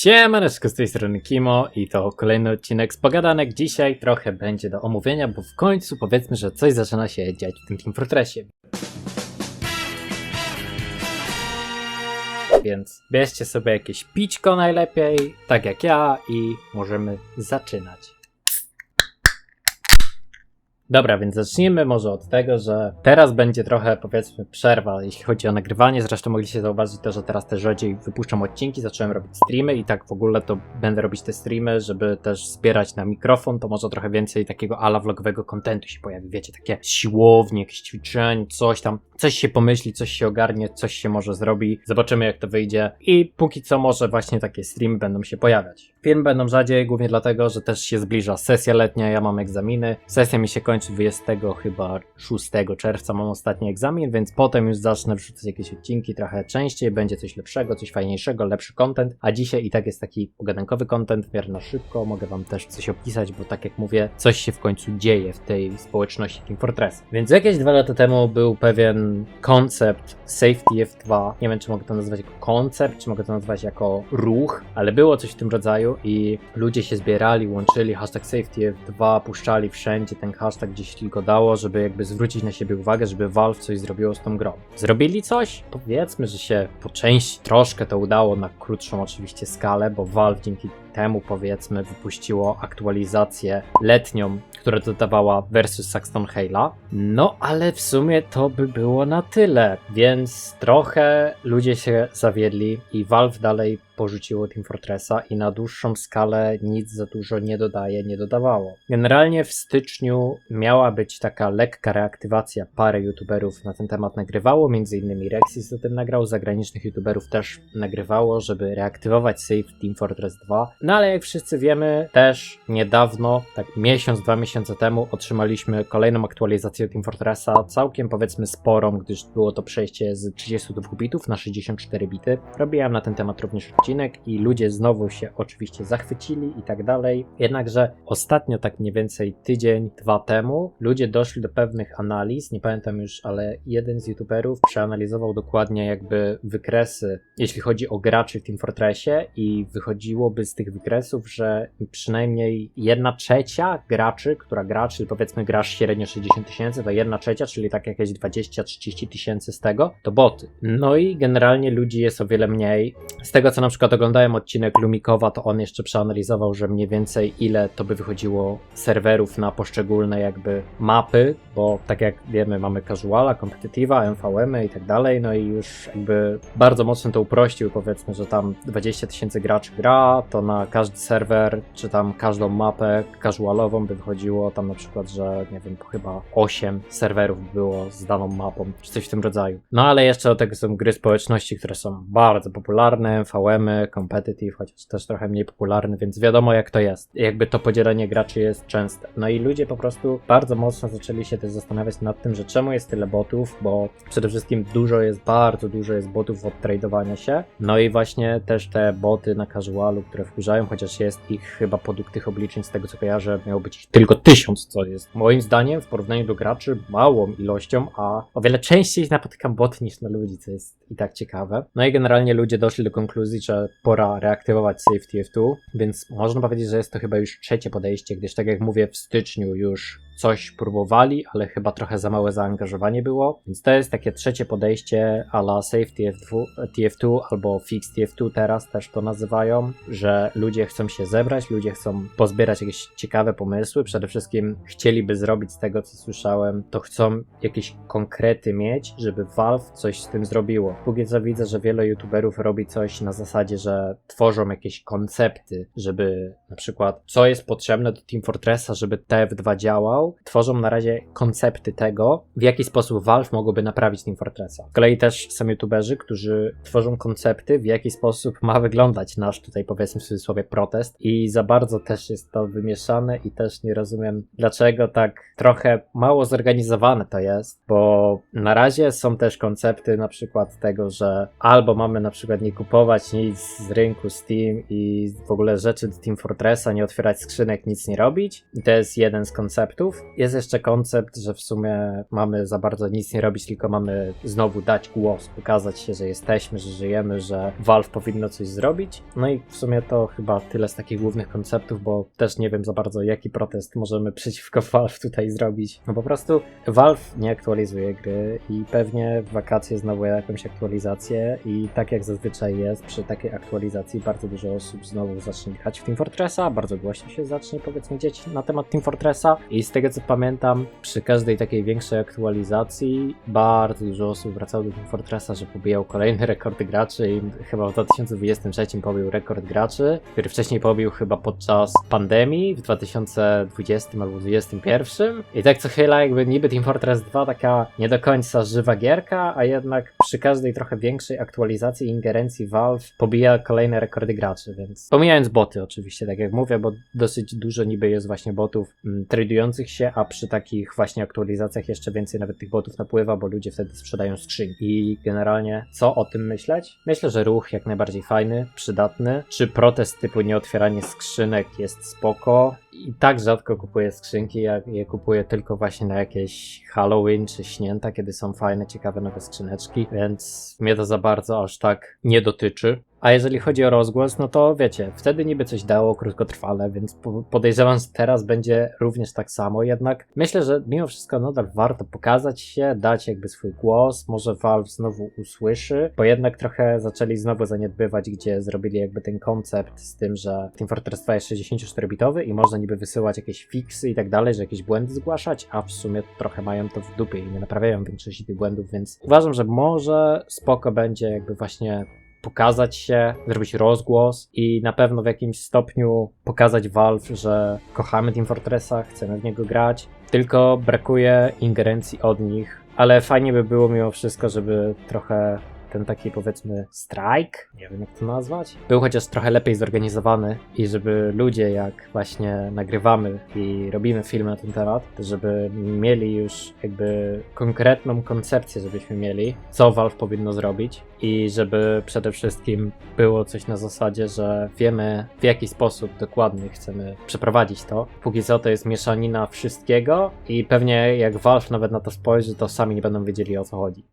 Siemaneczko, z tej strony Kimo i to kolejny odcinek z Pogadanek. Dzisiaj trochę będzie do omówienia, bo w końcu powiedzmy, że coś zaczyna się dziać w tym Team Fortressie. Więc bierzcie sobie jakieś pićko najlepiej, tak jak ja i możemy zaczynać. Dobra, więc zacznijmy może od tego, że teraz będzie trochę powiedzmy przerwa, jeśli chodzi o nagrywanie. Zresztą mogliście zauważyć to, że teraz też rzadziej wypuszczam odcinki, zacząłem robić streamy i tak w ogóle to będę robić te streamy, żeby też zbierać na mikrofon, to może trochę więcej takiego ala vlogowego kontentu się pojawi. Wiecie, takie siłownie, jakieś ćwiczeń, coś tam, coś się pomyśli, coś się ogarnie, coś się może zrobi. Zobaczymy jak to wyjdzie i póki co może właśnie takie streamy będą się pojawiać. Film będą rzadziej, głównie dlatego, że też się zbliża sesja letnia, ja mam egzaminy. Sesja mi się kończy 20 chyba 6 czerwca, mam ostatni egzamin, więc potem już zacznę wrzucać jakieś odcinki trochę częściej, będzie coś lepszego, coś fajniejszego, lepszy content, a dzisiaj i tak jest taki pogadankowy content, w miarę na szybko, mogę wam też coś opisać, bo tak jak mówię, coś się w końcu dzieje w tej społeczności Team Fortress. Więc jakieś dwa lata temu był pewien koncept Safety F2, nie wiem czy mogę to nazwać jako koncept, czy mogę to nazwać jako ruch, ale było coś w tym rodzaju i ludzie się zbierali, łączyli hashtag Safety F2, puszczali wszędzie ten hashtag gdzieś tylko dało, żeby jakby zwrócić na siebie uwagę, żeby Valve coś zrobiło z tą grą. Zrobili coś? Powiedzmy, że się po części troszkę to udało na krótszą oczywiście skalę, bo Valve dzięki temu powiedzmy wypuściło aktualizację letnią, która dodawała versus Saxton Hale'a. No ale w sumie to by było na tyle, więc trochę ludzie się zawiedli i Valve dalej porzuciło Team Fortressa i na dłuższą skalę nic za dużo nie dodaje, nie dodawało. Generalnie w styczniu miała być taka lekka reaktywacja, parę youtuberów na ten temat nagrywało, między innymi Rexis o tym nagrał, zagranicznych youtuberów też nagrywało, żeby reaktywować save Team Fortress 2. No ale jak wszyscy wiemy, też niedawno, tak miesiąc, dwa miesiące temu otrzymaliśmy kolejną aktualizację Team Fortressa, całkiem powiedzmy sporą, gdyż było to przejście z 32 bitów na 64 bity. Robiłem na ten temat również odcinek i ludzie znowu się oczywiście zachwycili i tak dalej. Jednakże ostatnio, tak mniej więcej tydzień, dwa temu, ludzie doszli do pewnych analiz, nie pamiętam już, ale jeden z youtuberów przeanalizował dokładnie jakby wykresy, jeśli chodzi o graczy w Team Fortressie i wychodziłoby z tych wykresów, że przynajmniej jedna trzecia graczy, która gra, czyli powiedzmy grasz średnio 60 tysięcy, to jedna trzecia, czyli tak jakieś 20-30 tysięcy z tego, to boty. No i generalnie ludzi jest o wiele mniej. Z tego co na przykład oglądałem odcinek Lumikowa, to on jeszcze przeanalizował, że mniej więcej ile to by wychodziło serwerów na poszczególne jakby mapy, bo tak jak wiemy mamy casuala, competitiva, MVM i tak dalej, no i już jakby bardzo mocno to uprościł, powiedzmy, że tam 20 tysięcy graczy gra, to na każdy serwer, czy tam każdą mapę casualową by wychodziło tam na przykład, że nie wiem, chyba 8 serwerów by było z daną mapą, czy coś w tym rodzaju. No ale jeszcze do tego są gry społeczności, które są bardzo popularne, MVM, competitive, chociaż też trochę mniej popularny, więc wiadomo jak to jest. Jakby to podzielenie graczy jest częste. No i ludzie po prostu bardzo mocno zaczęli się też zastanawiać nad tym, że czemu jest tyle botów, bo przede wszystkim dużo jest, bardzo dużo jest botów od tradowania się. No i właśnie też te boty na casualu, które wkurzają, chociaż jest ich chyba podług tych obliczeń, z tego co kojarzę, miało być tylko tysiąc, co jest moim zdaniem w porównaniu do graczy małą ilością, a o wiele częściej napotykam boty niż na ludzi, co jest i tak ciekawe. No i generalnie ludzie doszli do konkluzji, że pora reaktywować Safety F2, więc można powiedzieć, że jest to chyba już trzecie podejście, gdyż tak jak mówię, w styczniu już coś próbowali, ale chyba trochę za małe zaangażowanie było, więc to jest takie trzecie podejście a la Safety F2, TF2 albo Fix TF2 teraz też to nazywają, że ludzie chcą się zebrać, ludzie chcą pozbierać jakieś ciekawe pomysły, przede wszystkim chcieliby zrobić z tego, co słyszałem, to chcą jakieś konkrety mieć, żeby Valve coś z tym zrobiło. Póki co widzę, że wiele youtuberów robi coś na zasadzie, że tworzą jakieś koncepty, żeby na przykład co jest potrzebne do Team Fortressa, żeby TF2 działał, tworzą na razie koncepty tego, w jaki sposób Valve mogłoby naprawić Team Fortressa. Z kolei też są youtuberzy, którzy tworzą koncepty, w jaki sposób ma wyglądać nasz tutaj powiedzmy w protest i za bardzo też jest to wymieszane i też nie rozumiem dlaczego tak trochę mało zorganizowane to jest, bo na razie są też koncepty na przykład tego, że albo mamy na przykład nie kupować nic z rynku Steam i w ogóle rzeczy do Team Fortressa, nie otwierać skrzynek, nic nie robić. I to jest jeden z konceptów. Jest jeszcze koncept, że w sumie mamy za bardzo nic nie robić, tylko mamy znowu dać głos, pokazać się, że jesteśmy, że żyjemy, że Valve powinno coś zrobić. No i w sumie to chyba tyle z takich głównych konceptów, bo też nie wiem za bardzo, jaki protest możemy przeciwko Valve tutaj zrobić. No po prostu Valve nie aktualizuje gry i pewnie w wakacje znowu jakąś aktualizację i tak jak zazwyczaj jest, przy takiej aktualizacji bardzo dużo osób znowu zacznie grać w Team Fortressa, bardzo głośno się zacznie powiedzmy dzieć na temat Team Fortressa i z tego co pamiętam, przy każdej takiej większej aktualizacji bardzo dużo osób wracało do Team Fortressa, że pobijał kolejne rekordy graczy i chyba w 2023 pobił rekord graczy, który wcześniej pobił chyba podczas pandemii w 2020 albo 2021 i tak co chwila jakby niby Team Fortress 2 taka nie do końca żywa gierka, a jednak przy każdej trochę większej aktualizacji i ingerencji Valve pobija kolejne rekordy graczy, więc pomijając boty oczywiście, tak jak mówię, bo dosyć dużo niby jest właśnie botów mm, tradujących się, a przy takich właśnie aktualizacjach jeszcze więcej nawet tych botów napływa, bo ludzie wtedy sprzedają skrzynki. I generalnie co o tym myśleć? Myślę, że ruch jak najbardziej fajny, przydatny. Czy protest typu nieotwieranie skrzynek jest spoko? I tak rzadko kupuję skrzynki, ja je kupuję tylko właśnie na jakieś Halloween czy święta, kiedy są fajne, ciekawe nowe skrzyneczki, więc mnie to za bardzo aż tak nie dotyczy. A jeżeli chodzi o rozgłos, no to wiecie, wtedy niby coś dało krótkotrwale, więc po- podejrzewam, że teraz będzie również tak samo. Jednak myślę, że mimo wszystko nadal warto pokazać się, dać jakby swój głos. Może Valve znowu usłyszy, bo jednak trochę zaczęli znowu zaniedbywać, gdzie zrobili jakby ten koncept z tym, że Team Fortress 2 jest 64-bitowy i można niby wysyłać jakieś fiksy i tak dalej, że jakieś błędy zgłaszać, a w sumie trochę mają to w dupie i nie naprawiają większości tych błędów, więc uważam, że może spoko będzie jakby właśnie pokazać się, zrobić rozgłos i na pewno w jakimś stopniu pokazać Valve, że kochamy Team Fortressa, chcemy w niego grać, tylko brakuje ingerencji od nich, ale fajnie by było mimo wszystko, żeby trochę ten taki powiedzmy strajk, nie wiem jak to nazwać, był chociaż trochę lepiej zorganizowany i żeby ludzie jak właśnie nagrywamy i robimy filmy na ten temat, żeby mieli już jakby konkretną koncepcję, żebyśmy mieli, co Valve powinno zrobić i żeby przede wszystkim było coś na zasadzie, że wiemy w jaki sposób dokładnie chcemy przeprowadzić to. Póki co to jest mieszanina wszystkiego i pewnie jak Valve nawet na to spojrzy, to sami nie będą wiedzieli o co chodzi.